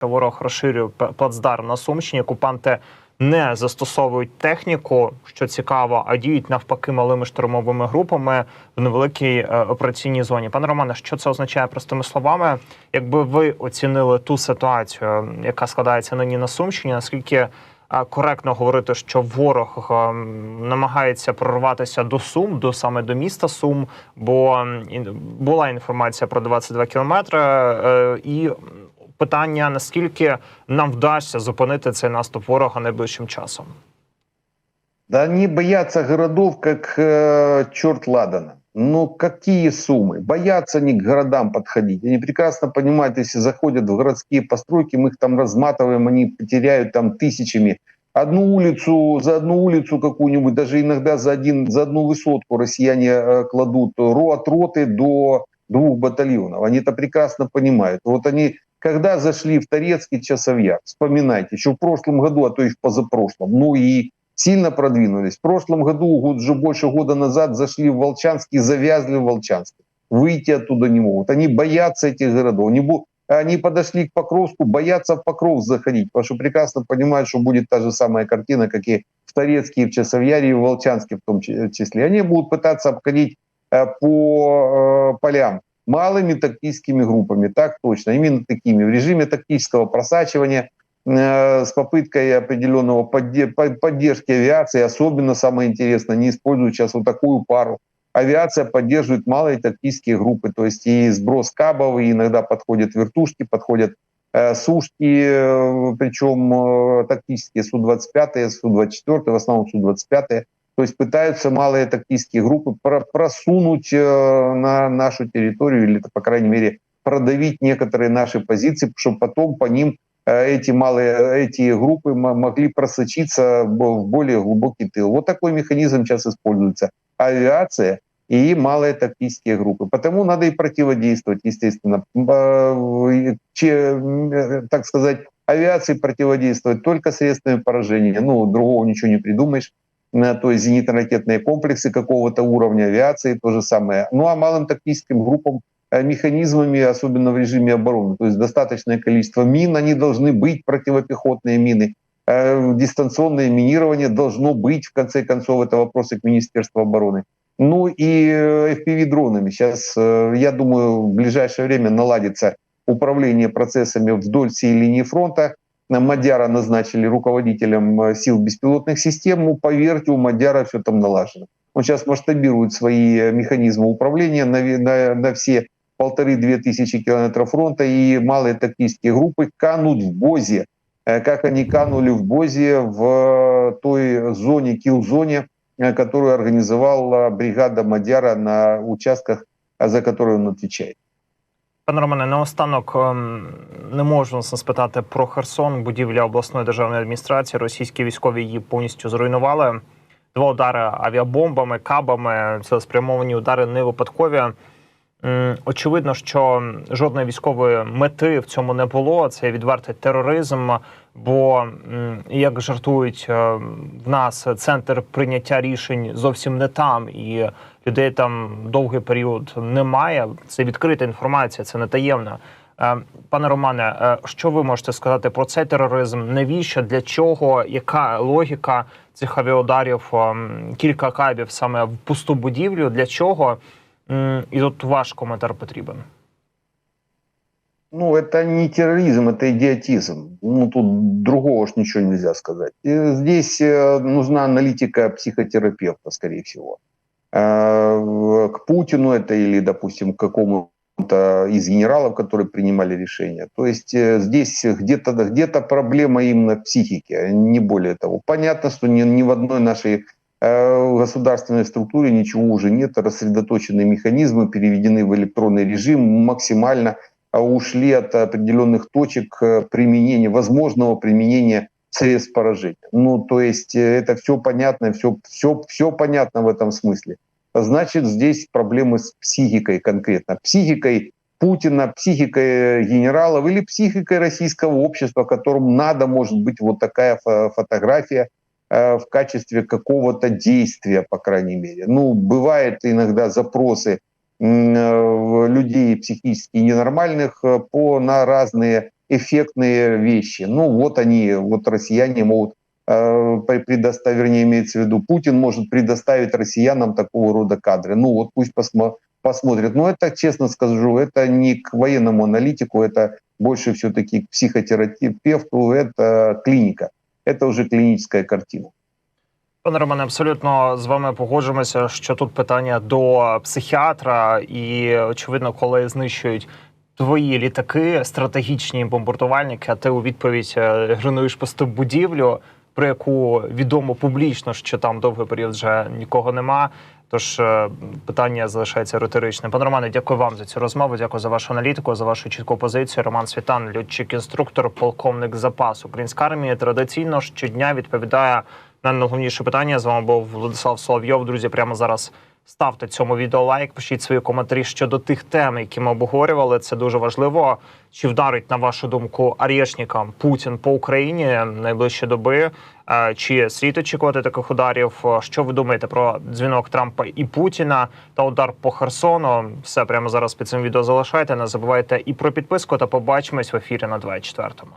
Ворог розширює плацдарм на Сумщині. Окупанти не застосовують техніку, що цікаво, а діють навпаки малими штурмовими групами в невеликій е, операційній зоні. Пане Романе, що це означає простими словами? Якби ви оцінили ту ситуацію, яка складається нині на Сумщині, наскільки е, коректно говорити, що ворог е, намагається прорватися до Сум, до саме до міста Сум, бо була інформація про 22 кілометри і питання: наскільки нам вдасться зупинити цей наступ ворога найближчим часом? Да они боятся городов, как э, черт ладана. Ну, какие суммы? Боятся они к городам подходить. Они прекрасно понимают, если заходят в городские постройки, мы их там разматываем, они потеряют там тысячами. Одну улицу, за одну улицу какую-нибудь, даже иногда за, один, за одну высотку россияне э, кладут от роты до двух батальонов. Они это прекрасно понимают. Вот они когда зашли в Торецкий Часовьяр, вспоминайте, еще в прошлом году, а то и в позапрошлом, ну и сильно продвинулись. В прошлом году, уже больше года назад, зашли в Волчанск и завязли в Волчанске. Выйти оттуда не могут. Они боятся этих городов. Они, они подошли к Покровску, боятся в Покров заходить, потому что прекрасно понимают, что будет та же самая картина, как и в Торецке, в Часовьяре, и в Волчанске в том числе. Они будут пытаться обходить э, по э, полям малыми тактическими группами, так точно, именно такими, в режиме тактического просачивания, э, с попыткой определенного поддержки авиации, особенно самое интересное, не используют сейчас вот такую пару. Авиация поддерживает малые тактические группы, то есть и сброс кабов, и иногда подходят вертушки, подходят э, сушки, э, причем э, тактические Су-25, Су-24, в основном Су-25, то есть пытаются малые тактические группы просунуть э, на нашу территорию или, по крайней мере, продавить некоторые наши позиции, чтобы потом по ним э, эти малые эти группы могли просочиться в более глубокий тыл. Вот такой механизм сейчас используется. Авиация и малые тактические группы. Потому надо и противодействовать, естественно. Э, так сказать, авиации противодействовать только средствами поражения. Ну, другого ничего не придумаешь то есть зенитно-ракетные комплексы какого-то уровня авиации, то же самое. Ну а малым тактическим группам э, механизмами, особенно в режиме обороны. То есть достаточное количество мин, они должны быть, противопехотные мины. Э, дистанционное минирование должно быть, в конце концов, это вопросы к Министерству обороны. Ну и э, FPV-дронами. Сейчас, я думаю, в ближайшее время наладится управление процессами вдоль всей линии фронта. Мадяра назначили руководителем э, сил беспилотных систем, ну, поверьте, у Мадяра все там налажено. Он сейчас масштабирует свои э, механизмы управления на, на, на все полторы-две тысячи километров фронта, и малые тактические группы канут в Бозе, э, как они канули в Бозе в той зоне, килл-зоне, которую организовала бригада Мадяра на участках, за которые он отвечает. Пане Романе, наостанок ем, не можу нас спитати про Херсон. Будівля обласної державної адміністрації. Російські військові її повністю зруйнували. Два удари авіабомбами, кабами. Це спрямовані удари не випадкові. Очевидно, що жодної військової мети в цьому не було. Це відвертий тероризм. Бо як жартують е, в нас центр прийняття рішень зовсім не там, і людей там довгий період немає. Це відкрита інформація, це не таємна. Е, пане Романе, е, що ви можете сказати про цей тероризм? Навіщо для чого? Яка логіка цих авіаударів? Кілька кабів саме в пусту будівлю? Для чого? І тут ваш коментар потрібен. Ну, это не терроризм, это идиотизм. Ну, тут другого ж ничего нельзя сказать. Здесь э, нужна аналитика психотерапевта, скорее всего. Э, к Путину это или, допустим, к какому-то из генералов, которые принимали решения. То есть э, здесь где-то где проблема именно в психике, не более того. Понятно, что ни, ни в одной нашей государственной структуре ничего уже нет, рассредоточенные механизмы переведены в электронный режим максимально – а ушли от определенных точек э, применения, возможного применения средств поражения. Ну, то есть э, это все понятно, все, все, все понятно в этом смысле. Значит, здесь проблемы с психикой конкретно. Психикой Путина, психикой генералов или психикой российского общества, которому надо, может быть, вот такая фотография э, в качестве какого-то действия, по крайней мере. Ну, бывают иногда запросы Э, людей психически ненормальных э, по, на разные эффектные вещи. Ну, вот они, вот россияне могут э, предоставить, вернее, имеется в виду, Путин может предоставить россиянам такого рода кадры. Ну, вот пусть посмо- посмотрят. Но это, честно скажу, это не к военному аналитику, это больше все-таки к психотерапевту, это клиника. Это уже клиническая картина. Пане Романе, абсолютно з вами погоджуємося, що тут питання до психіатра, і очевидно, коли знищують твої літаки, стратегічні бомбардувальники, а ти у відповідь е, гринуєш просто будівлю, про яку відомо публічно, що там довгий період вже нікого нема. Тож е, питання залишається риторичним. Пане Романе, дякую вам за цю розмову. Дякую за вашу аналітику, за вашу чітку позицію. Роман Світан, льотчик-інструктор, полковник запасу. Українська армія традиційно щодня відповідає на найголовніше питання. З вами був Владислав Соловйов. Друзі, прямо зараз ставте цьому відео лайк, пишіть свої коментарі щодо тих тем, які ми обговорювали. Це дуже важливо. Чи вдарить на вашу думку Арєшнікам Путін по Україні найближчі доби? Е, Чи слід очікувати таких ударів? Що ви думаєте про дзвінок Трампа і Путіна та удар по Херсону? Все прямо зараз під цим відео залишайте. Не забувайте і про підписку. Та побачимось в ефірі на 24-му.